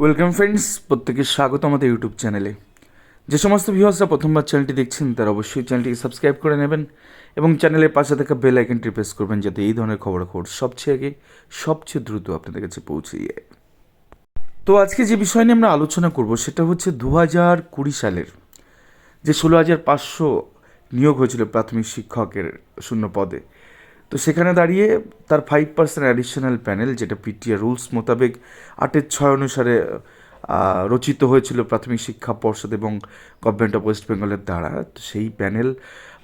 Welcome friends প্রত্যেকে স্বাগত আমাদের ইউটিউব চ্যানেলে যে সমস্ত ভিউয়ার্সরা প্রথমবার চ্যানেলটি দেখছেন, তারা অবশ্যই চ্যানেলটিকে সাবস্ক্রাইব করে নেবেন এবং চ্যানেলের পাশে থাকা বেল আইকনটি প্রেস করবেন যাতে এই ধরনের খবরাখবর সবচেয়ে আগে, সবচেয়ে দ্রুত আপনাদের কাছে পৌঁছে যায়। তো আজকে যে বিষয় নিয়ে আমরা আলোচনা করব, সেটা হচ্ছে দু হাজার কুড়ি সালের যে ষোলো হাজার পাঁচশো নিয়োগ হয়েছিল প্রাথমিক শিক্ষকের শূন্য পদে তো সেখানে দাঁড়িয়ে তার ফাইভ পার্সেন্ট অ্যাডিশনাল প্যানেল যেটা পিটিআর রুলস মোতাবেক আটের ছয় অনুসারে রচিত হয়েছিল প্রাথমিক শিক্ষা পর্ষদ এবং গভর্নমেন্ট অফ ওয়েস্ট বেঙ্গলের দ্বারা। তো সেই প্যানেল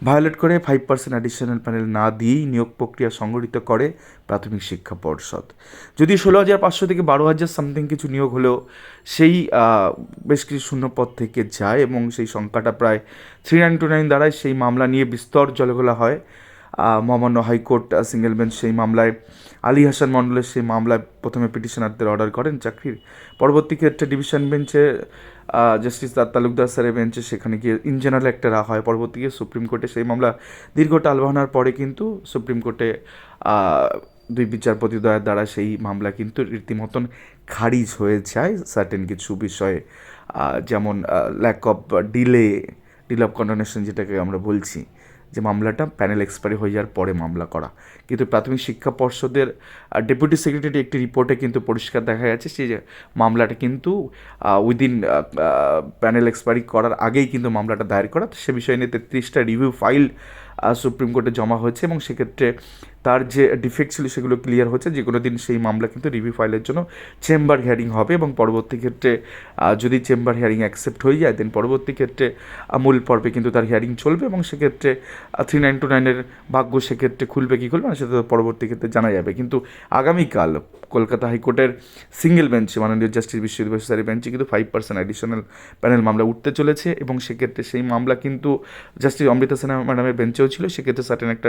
ভায়োলেট করে ফাইভ পার্সেন্ট অ্যাডিশনাল প্যানেল না দিয়েই নিয়োগ প্রক্রিয়া সংগঠিত করে প্রাথমিক শিক্ষা পর্ষদ। যদি ষোলো হাজার পাঁচশো থেকে বারো হাজার সামথিং কিছু নিয়োগ হলেও সেই বেশ কিছু শূন্যপদ থেকে যায় এবং সেই সংখ্যাটা প্রায় থ্রি নাইন টু নাইন দ্বারাই সেই মামলা নিয়ে বিস্তর জলঘোলা হয়। মহামান্য হাইকোর্ট সিঙ্গেল বেঞ্চ সেই মামলায় আলী হাসান মণ্ডলের সেই মামলায় প্রথমে পিটিশনারদের অর্ডার করেন চাকরির। পরবর্তী ক্ষেত্রে ডিভিশন বেঞ্চে জাস্টিস দার তালুকদার স্যারের বেঞ্চে সেখানে গিয়ে ইন জেনারেল একটা রাহ হয়। পরবর্তী গিয়ে সুপ্রিম কোর্টে সেই মামলা দীর্ঘ টালবাহানার পরে কিন্তু সুপ্রিম কোর্টে দুই বিচারপতি দ্বয়ের দ্বারা সেই মামলা কিন্তু রীতিমতন খারিজ হয়ে যায় সার্টেন কিছু বিষয়ে। যেমন lack of delay delay of condonation যেটাকে আমরা বলছি। যে মামলাটা প্যানেল এক্সপায়ারি হয়ে যাওয়ার পরে মামলা করা। কিন্তু প্রাথমিক শিক্ষা পর্ষদের ডেপুটি সেক্রেটারি একটি রিপোর্টে কিন্তু পরিষ্কার দেখা যাচ্ছে সেই যে মামলাটা কিন্তু উইদিন প্যানেল এক্সপায়ারি করার আগেই কিন্তু মামলাটা দায়ের করা। সে বিষয় নিয়ে তেত্রিশটা রিভিউ ফাইল সুপ্রিম কোর্টে জমা হয়েছে এবং সেক্ষেত্রে তার যে ডিফেক্ট ছিল সেগুলো ক্লিয়ার হচ্ছে, যে কোনো দিন সেই মামলা কিন্তু রিভিউ ফাইলের জন্য চেম্বার হিয়ারিং হবে এবং পরবর্তী ক্ষেত্রে যদি চেম্বার হিয়ারিং অ্যাকসেপ্ট হয়ে যায় দেন পরবর্তী ক্ষেত্রে মূল পর্বে কিন্তু তার হিয়ারিং চলবে এবং সেক্ষেত্রে থ্রি নাইন টু নাইনের ভাগ্য সেক্ষেত্রে খুলবে কি খুলবে না, সেটা তো পরবর্তী ক্ষেত্রে জানা যাবে। কিন্তু আগামীকাল কলকাতা হাইকোর্টের সিঙ্গেল বেঞ্চে, মাননীয় জাস্টিস বিশ্ববিদ্যালয় বেঞ্চে কিন্তু ফাইভ পার্সেন্ট অ্যাডিশনাল প্যানেল মামলা উঠতে চলেছে এবং সেক্ষেত্রে সেই মামলা কিন্তু জাস্টিস অমৃতা সিনহা ম্যাডামের বেঞ্চেও ছিল, সেক্ষেত্রে সার্টেন একটা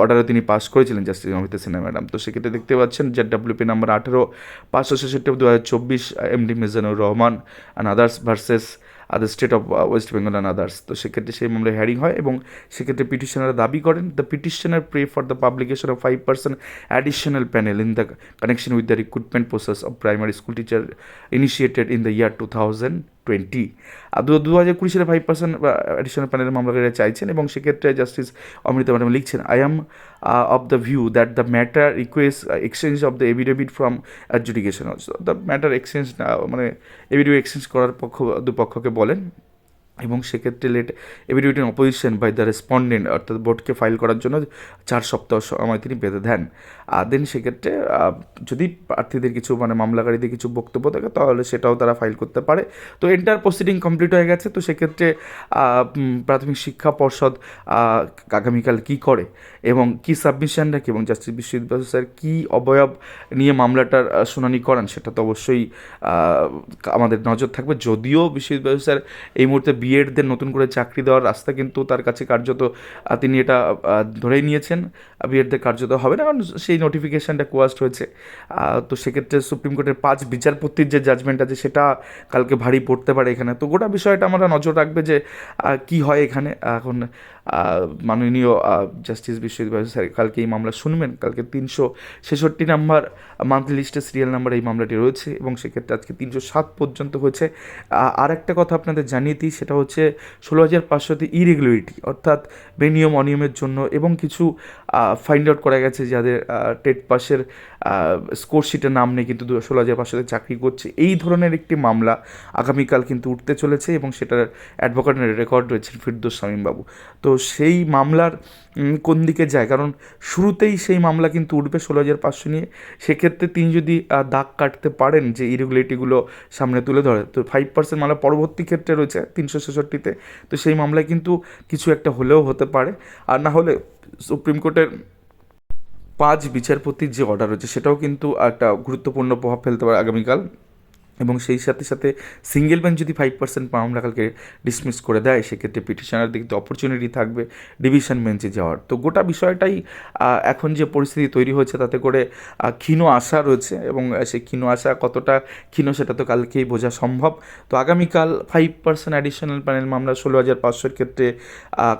অর্ডারও তিনি পাস করেছিলেন জাস্টিস অমৃতা সিনহা ম্যাডাম। তো সেক্ষেত্রে দেখতে পাচ্ছেন যে ডাব্লিউপি নাম্বার আঠেরো, পাঁচশো ছেষট্টি, দু হাজার চব্বিশ MD Mizanur Rahman and others versus other state of West Bengal and others তো সেক্ষেত্রে সেই মামলায় হ্যারিং হয় এবং সেক্ষেত্রে পিটিশনাররা দাবি করেন the petitioner pray for the publication of five percent additional panel in the connection with the recruitment process of primary school teacher initiated in the year two thousand twenty আর দু হাজার কুড়ি সালে ফাইভ পার্সেন্ট অ্যাডিশনাল প্যানেলের মামলাকারীরা চাইছেন এবং সেক্ষেত্রে justice Amrita madam লিখছেন I am of the view that the matter request exchange of the affidavit from adjudication the matter exchange মানে এভিডেভিট এক্সচেঞ্জ করার পক্ষ, দুপক্ষকে বলেন। এবং সেক্ষেত্রে let affidavit in opposition by the respondent অর্থাৎ বোর্ডকে ফাইল করার জন্য চার সপ্তাহ সময় তিনি বেঁধে দেন। আর দেন সেক্ষেত্রে যদি প্রার্থীদের কিছু মানে মামলাকারীদের কিছু বক্তব্য থাকে, তাহলে সেটাও তারা ফাইল করতে পারে। তো এন্টার প্রসিডিং কমপ্লিট হয়ে গেছে, তো সেক্ষেত্রে প্রাথমিক শিক্ষা পর্ষদ আগামীকাল কী করে এবং কী সাবমিশন রাখে এবং জাস্টিস বিশ্ববিদ্যালয় স্যার কী অবয়ব নিয়ে মামলাটার শুনানি করান, সেটা তো অবশ্যই আমাদের নজর থাকবে। যদিও বিশ্ববিদ্যালয় স্যার এই মুহূর্তে বিএডদের নতুন করে চাকরি দেওয়ার রাস্তা কিন্তু তার কাছে কার্যত তিনি এটা ধরেই নিয়েছেন বিএডদের কার্যত হবে না। কারণ সেই নোটিফিকেশানটা কোয়াস্ট হয়েছে। তো সেক্ষেত্রে সুপ্রিম কোর্টের পাঁচ বিচারপতির যে জাজমেন্ট আছে, সেটা কালকে ভারী পড়তে পারে এখানে। তো গোটা বিষয়টা আমরা নজর রাখবে যে কি হয় এখানে। এখন মাননীয় জাস্টিস বিশ্ববিদ্যালয় স্যার, কালকে এই মামলা শুনবেন? কালকে তিনশো ছেষট্টি নাম্বার মান্থলি লিস্টে সিরিয়াল নাম্বার এই মামলাটি রয়েছে এবং সেক্ষেত্রে আজকে তিনশো সাত পর্যন্ত হয়েছে। আর একটা কথা আপনাদের জানিয়ে দিই, সেটা হচ্ছে ষোলো হাজার পাঁচশোতে ইরেগুলারিটি অর্থাৎ বেনিয়ম অনিয়মের জন্য এবং কিছু ফাইন্ড আউট করা গেছে যাদের টেট পাসের স্কোরশিটের নাম নেই কিন্তু ষোলো হাজার পাঁচশোতে চাকরি করছে। এই ধরনের একটি মামলা আগামীকাল কিন্তু উঠতে চলেছে এবং সেটার অ্যাডভোকেটের রেকর্ড রয়েছেন ফিরদোস শামীমবাবু। তো সেই মামলার কোন দিকে যায়? কারণ শুরুতেই সেই মামলা কিন্তু উঠবে ষোলো হাজার পাঁচশো নিয়ে। সেক্ষেত্রে তিনি যদি দাগ কাটতে পারেন যে ইরেগুলেটিগুলো সামনে তুলে ধরে, তো ফাইভ পার্সেন্ট মামলা পরবর্তী ক্ষেত্রে রয়েছে তিনশো ছেষট্টিতে। তো সেই মামলায় কিন্তু কিছু একটা হলেও হতে পারে। আর না হলে সুপ্রিম কোর্টের পাঁচ বিচারপতির যে অর্ডার রয়েছে, সেটাও কিন্তু একটা গুরুত্বপূর্ণ প্রভাব ফেলতে পারে আগামীকাল। এবং সেই সাথে সাথে সিঙ্গেল বেঞ্চ যদি ফাইভ পার্সেন্ট মামলা কালকে ডিসমিস করে দেয়, সেক্ষেত্রে পিটিশনার দিকে অপরচুনিটি থাকবে ডিভিশন বেঞ্চে যাওয়ার। তো গোটা বিষয়টাই এখন যে পরিস্থিতি তৈরি হয়েছে তাতে করে ক্ষীণ আশা রয়েছে এবং সেই ক্ষীণ আশা কতটা ক্ষীণ সেটা তো কালকেই বোঝা সম্ভব। তো আগামীকাল ফাইভ পার্সেন্ট অ্যাডিশনাল প্যানেল মামলা ষোলো হাজার পাঁচশোর ক্ষেত্রে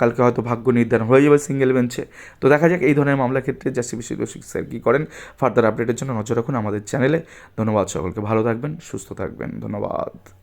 কালকে হয়তো ভাগ্য নির্ধারণ হয়ে যাবে সিঙ্গেল বেঞ্চে তো দেখা যাক এই ধরনের মামলার ক্ষেত্রে জাস্টিস বিশ্ববিদ্যালয় স্যার কী করেন। ফার্দার আপডেটের জন্য নজর রাখুন আমাদের চ্যানেলে ধন্যবাদ সকলকে, ভালো থাকবেন, সুস্থ থাকবেন ধন্যবাদ।